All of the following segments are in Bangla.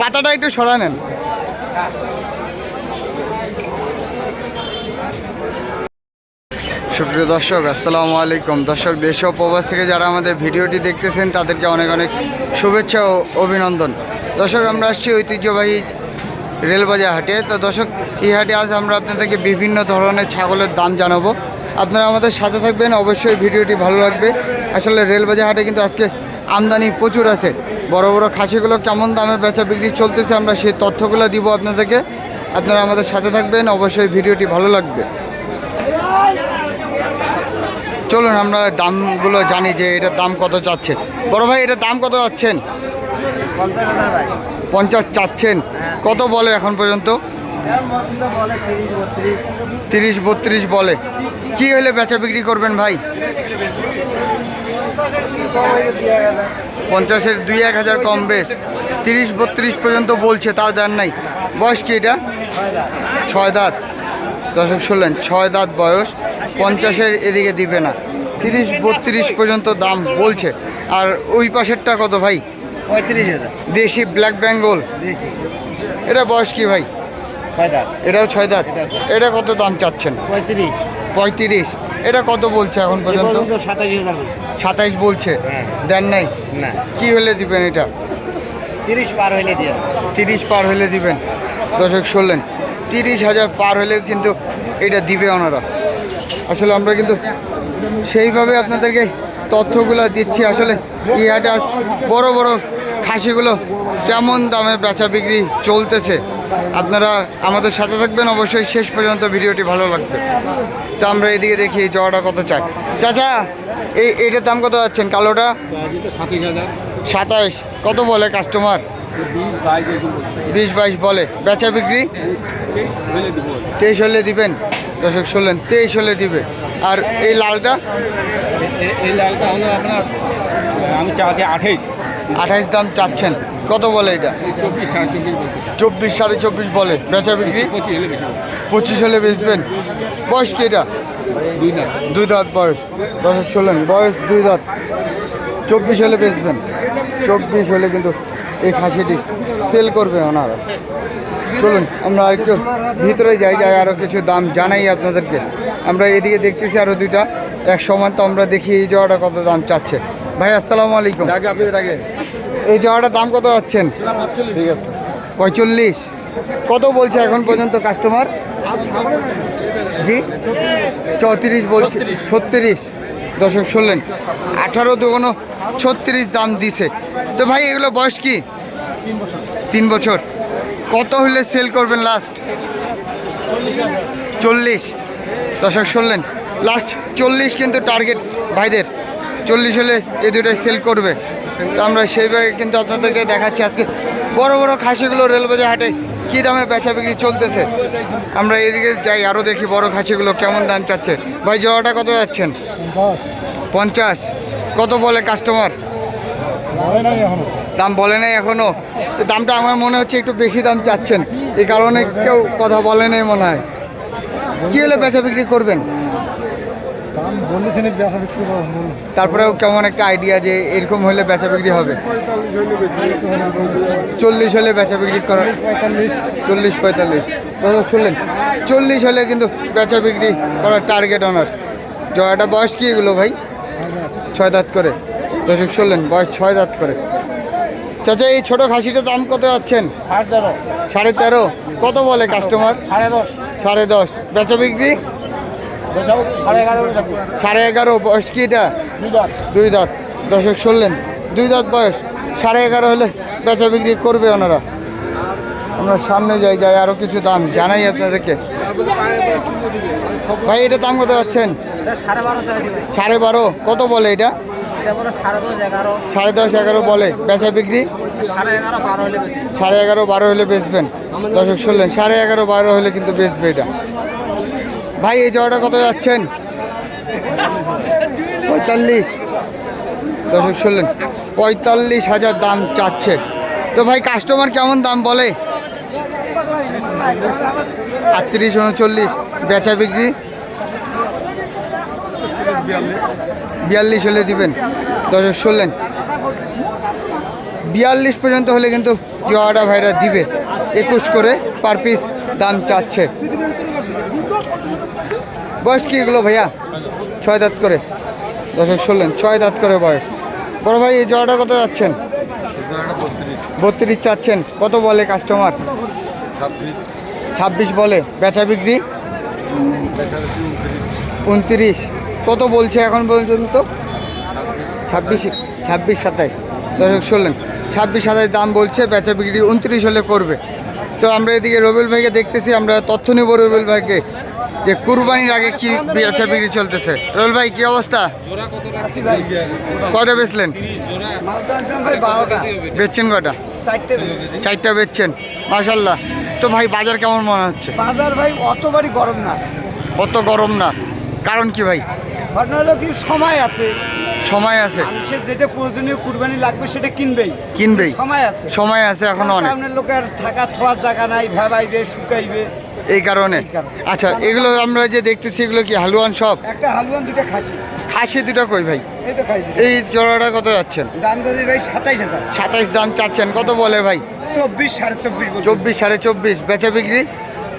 পাতাটা একটু সরা নেন। সুপ্রিয় দর্শক, আসসালামু আলাইকুম। দর্শক, দেশ ও প্রবাস থেকে যারা আমাদের ভিডিওটি দেখতেছেন, তাদেরকে অনেক অনেক শুভেচ্ছা ও অভিনন্দন। দর্শক, আমরা আসছি ঐতিহ্যবাহী রেলবাজার হাটে। তো দর্শক, এই হাটে আজ আমরা আপনাদেরকে বিভিন্ন ধরনের ছাগলের দাম জানাব। আপনারা আমাদের সাথে থাকবেন, অবশ্যই ভিডিওটি ভালো লাগবে। আসলে রেলবাজার হাটে কিন্তু আজকে আমদানি প্রচুর আছে। বড় বড় খাসিগুলো কেমন দামে বেচা বিক্রি চলতেছে আমরা সেই তথ্যগুলো দিব আপনাদেরকে। আপনারা আমাদের সাথে থাকবেন, অবশ্যই ভিডিওটি ভালো লাগবে। চলুন আমরা দামগুলো জানি যে এটার দাম কত চাচ্ছে। বড় ভাই, এটার দাম কত যাচ্ছেন পঞ্চাশ চাচ্ছেন। কত বলে এখন পর্যন্ত? তিরিশ বত্রিশ বলে। কি হলে বেচা বিক্রি করবেন ভাই? পঞ্চাশের দুই এক হাজার কম বেশ। তিরিশ বত্রিশ পর্যন্ত বলছে তাও জান নাই। বয়স কি এটা? ছয় দাঁত। দর্শক শুনলেন ছয় দাঁত বয়স পঞ্চাশের এদিকে দিবে না। তিরিশ বত্রিশ পর্যন্ত দাম বলছে। আর ওই পাশেরটা কত ভাই? পঁয়ত্রিশ হাজার। দেশি ব্ল্যাক বেঙ্গল। এটা বয়স কি ভাই? এটাও ছয় দাঁত? এটা কত দাম চাচ্ছেন? পঁয়ত্রিশ। পঁয়ত্রিশ। এটা কত বলছে এখন পর্যন্ত? সাতাইশ বলছে। হ্যাঁ। দেন নাই? কি হলে দিবেন এটা? তিরিশ পার হলে দিয়ে তিরিশ পার হলে দিবেন। দর্শক শুনলেন। তিরিশ হাজার পার হলেও কিন্তু এটা দিবে ওনারা। আসলে আমরা কিন্তু সেইভাবে আপনাদেরকে তথ্যগুলো দিচ্ছি। আসলে এই হাটে আজ বড় বড় খাসিগুলো কেমন দামে বেচা বিক্রি চলতেছে? আপনারা আমাদের সাথে থাকবেন অবশ্যই শেষ পর্যন্ত ভিডিওটি ভালো লাগবে। তো আমরা এদিকে দেখি জড়াটা কত চাই। চাচা এই এইটার দাম কত যাচ্ছেন? কালোটা? সাতাইশ। কত বলে কাস্টমার বিশ বাইশ এরকম বিশ বাইশ বলে। বেচা বিক্রি? তেইশ হলে দিবেন। দর্শক শুনলেন তেইশ হলে দিবে। আর এই লালটা? এই লালটা হলো আপনার আমি চাচ্ছি আঠাইশ। আঠাইশ দাম চাচ্ছেন। কত বলে এটা? এই চব্বিশ সাড়ে চব্বিশ সাড়ে চব্বিশ বলে। বেচা বিক্রি? পঁচিশ হলে পঁচিশ হলে বেচবেন। বয়স কি এটা? দুই দাঁত। বয়স। দশ শুনলেন বয়স দুই দাঁত। চব্বিশ হলে বেচবেন। চব্বিশ হলে কিন্তু এই খাসিটি সেল করবে ওনারা। চলুন আমরা আরেকটু ভিতরে যাই যাই আরও কিছু দাম জানাই আপনাদেরকে। আমরা এদিকে দেখতেছি আরও দুইটা। এক সমান তো আমরা দেখি এই জোড়াটা কত দাম চাচ্ছে। ভাই আসসালামু আলাইকুম। আগে আপনি আগে। এই জোড়াটার দাম কত যাচ্ছেন? ঠিক আছে পঁয়তাল্লিশ। কত বলছে এখন পর্যন্ত কাস্টমার জি? চৌত্রিশ বলছে। ছত্রিশ। দর্শক শুনলেন আঠারো দুগুনো ছত্রিশ দাম দিছে। তো ভাই এগুলো বয়স কি? তিন বছর। কত হলে সেল করবেন লাস্ট চল্লিশ। দর্শক শুনলেন লাস্ট চল্লিশ কিন্তু টার্গেট ভাইদের। চল্লিশ হলে এই দুটাই সেল করবে। তো আমরা সেইভাবে কিন্তু আপনাদেরকে দেখাচ্ছি আজকে। বড় বড় খাসিগুলো রেলবাজার হাটে কী দামে বেচা বিক্রি চলতেছে। আমরা এদিকে যাই আরও দেখি বড় খাসিগুলো কেমন দাম চাচ্ছে। ভাই জোড়াটা কত যাচ্ছেন? পঞ্চাশ। কত বলে কাস্টমার নাই এখনও। দাম বলে নাই এখনও। তো দামটা আমার মনে হচ্ছে একটু বেশি দাম চাচ্ছেন। এই কারণে কেউ কথা বলে নাই মনে হয়। কী হলে বেচা বিক্রি করবেন? দাম বলেছেন বেচা বিক্রি তারপরেও কেমন একটা আইডিয়া যে এরকম হলে বেচা বিক্রি হবে? চল্লিশ হলে বেচা বিক্রি করার পঁয়তাল্লিশ। চল্লিশ পঁয়তাল্লিশ। দাদা শুনলেন? চল্লিশ হলে কিন্তু বেচা বিক্রি করার টার্গেট ওনার জয়াটা বয়স কি এগুলো ভাই? ছয় দাঁত করে। দর্শক শুনলেন? বয়স ছয় দাঁত করে। চাচা এই ছোট খাসিটার দাম কত যাচ্ছেন? ষাট তেরো। সাড়ে তেরো। কত বলে কাস্টমার সাড়ে দশ। সাড়ে দশ। বেচা বিক্রি? সাড়ে এগারো বয়স কি এটা? দুই দাঁত। দর্শক শুনলেন দুই দাঁত বয়স। সাড়ে এগারো হলে বেচা বিক্রি করবে ওনারা। আমরা সামনে যাই যাই আরও কিছু দাম জানাই আপনাদেরকে। ভাই এটা দাম কত পাচ্ছেন সাড়ে বারো কত বলে এটা? এটা সাড়ে দশ এগারো। বলে বেচা বিক্রি? সাড়ে এগারো বারো হলে সাড়ে এগারো বারো হলে বেচবেন। দর্শক শুনলেন সাড়ে এগারো বারো হলে কিন্তু বেচবে এটা। ভাই, এই জড়টা কত যাচ্ছেন? পঁয়তাল্লিশ। দর্শক শুনলেন, পঁয়তাল্লিশ হাজার দাম চাচ্ছে। তো ভাই কাস্টমার কেমন দাম বলে? আটত্রিশ, উনচল্লিশ, বেচা বিক্রি? বিয়াল্লিশ হলে দিবেন। দর্শক শুনলেন, বিয়াল্লিশ পর্যন্ত হলে কিন্তু জোয়াটা ভাইরা দিবে। একুশ করে পার পিস দাম চাচ্ছে। বয়স কি এগুলো ভাইয়া? ছয় দাঁত করে। দর্শক শুনলেন, ছয় দাঁত করে বয়স। বড় ভাই, এই জোয়াটা কত যাচ্ছেন? বত্রিশ চাচ্ছেন। কত বলে কাস্টমার ছাব্বিশ বলে। বেচা বিক্রি? উনত্রিশ। কত বলছে এখন পর্যন্ত? ছাব্বিশ ছাব্বিশ সাতাইশ। দর্শক শুনলেন, ছাব্বিশ সাতাইশ দাম বলছে, বেচা বিক্রি উনত্রিশ হলে করবে। তো আমরা এদিকে রবিউল ভাইকে দেখতেছি আমরা তথ্য নেব রবিউল ভাইকে যে কুরবানির আগে কি বেচা বিক্রি চলতেছে। রবিউল ভাই কি অবস্থা? কটা বেচলেন? বেচছেন কয়টা? চারটা বেচছেন। মাশাল্লাহ তো ভাই বাজার কেমন মনে হচ্ছে? বাজার ভাই অতবারই গরম না। অত গরম না। কারণ কি ভাই? ঘটনা হলো কি সময় আছে। সময় আছে। মানুষের যেটা প্রয়োজনীয় কুরবানি লাগবে সেটা কিনবেই। কিনবেই। সময় আছে। সময় আছে এখনও অনেক। সামনের লোকের থাকা থোয়ার জায়গা নাই ভেবাইবে শুকাইবে। এই কারণে। আচ্ছা এগুলো আমরা যে দেখতেছি এগুলো কি হালুয়ান সব? একটা হালুয়ান দুটা খাসি। খাসি দুটো কই ভাই? এই জোড়াটা কত যাচ্ছেন? দাম যদি ভাই সাতাইশ হাজার। সাতাইশ দাম চাচ্ছেন। কত বলে ভাই? চব্বিশ সাড়ে চব্বিশ চব্বিশ সাড়ে চব্বিশ। বেচা বিক্রি?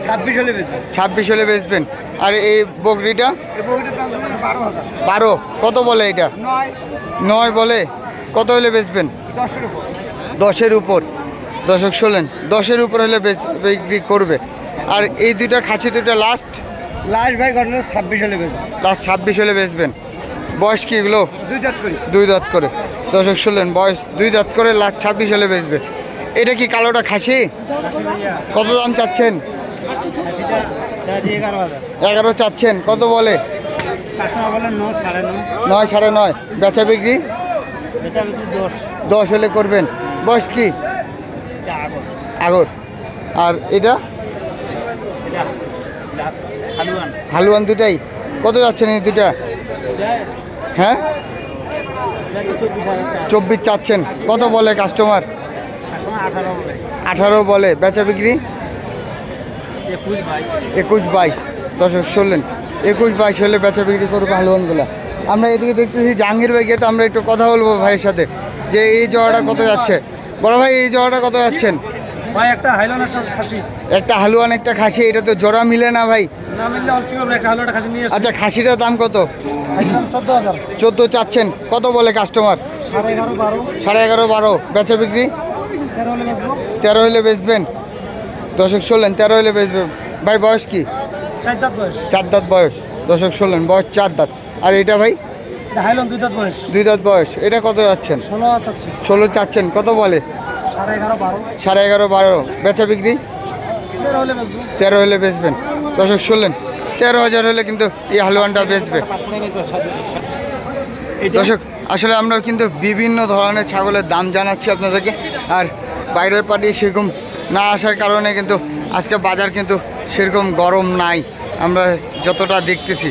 ছাব্বিশ হলে বেশি ছাব্বিশ হলে বেচবেন। আর এই বকরিটা? বারো কত বলে এটা? নয়। নয় বলে? কত হলে বেচবেন? দশের উপর। দশক শোলেন দশের উপর হলে বিক্রি করবে। আর এই দুইটা খাসি দুটো লাস্ট লাস্ট ভাই ঘটনা ছাব্বিশ হলে বেশি লাস্ট ছাব্বিশ হলে বেচবেন। বয়স কি এগুলো? দুই দাঁত করি। দুই দাঁত করে। দশক শুনলেন বয়স দুই দাঁত করে লাস্ট ছাব্বিশ হলে বেচবে। এটা কি কালোটা খাসি? কত দাম চাচ্ছেন? এগারো চাচ্ছেন কত বলে? নয় সাড়ে নয়। বেচা বিক্রি? দশ। হলে করবেন। বয়স কি? আগর। আর এটা? হালুয়ান। দুটাই। কত যাচ্ছেন এই দুটা? হ্যাঁ? চব্বিশ চাচ্ছেন? কত বলে কাস্টমার? আঠারো বলে। বেচা বিক্রি? একুশ বাইশ। বাইশ। শুনলেন একুশ বাইশ হলে বেচা বিক্রি করব হালুয়ানগুলো আমরা এদিকে দেখতেছি জাহাঙ্গীর ভাইকে তো আমরা একটু কথা বলব ভাইয়ের সাথে যে এই জড়াটা কত যাচ্ছে। বড় ভাই এই জড়াটা কত যাচ্ছেন? ভাই একটা হাইলন একটা খাসি। একটা হালুয়ান একটা খাসি এটা তো জোড়া মিলে না ভাই। না মিললে অল্প কি হবে একটা হাইলন খাসি নিয়ে আচ্ছা খাসিটার দাম কত? চোদ্দ হাজার। চোদ্দ চাচ্ছেন কত বলে কাস্টমার সাড়ে এগারো বারো। সাড়ে এগারো বারো। বেচা বিক্রি? তেরো হলে বেচবেন? দশক ষোলেন তেরো হলে বেচবেন ভাই বয়স কি? চার দাঁত বয়স। দশক ষোলেন বয়স। চার দাঁত। আর এটা ভাই? দুই দাঁত বয়স। দুই দাঁত বয়স। এটা কত যাচ্ছেন? ষোলো চাচ্ছেন কত বলে? সাড়ে এগারো বারো। বেচা বিক্রি? তেরো হলে বেচবেন। দশক ষোলেন তেরো হাজার হলে কিন্তু এই হালুয়ানটা বেচবে। দর্শক আসলে আমরা কিন্তু বিভিন্ন ধরনের ছাগলের দাম জানাচ্ছি আপনাদেরকে। আর বাইরের পার্টি সেরকম না আসার কারণে কিন্তু আজকে বাজার কিন্তু সেরকম গরম নাই। আমরা যতটা দেখতেছি,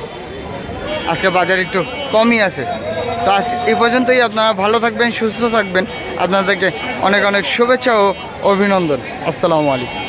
আজকে বাজার একটু কমই আছে। তো আজ এই পর্যন্তই আপনারা ভালো থাকবেন, সুস্থ থাকবেন। আপনাদেরকে অনেক অনেক শুভেচ্ছা ও অভিনন্দন। আসসালামু আলাইকুম।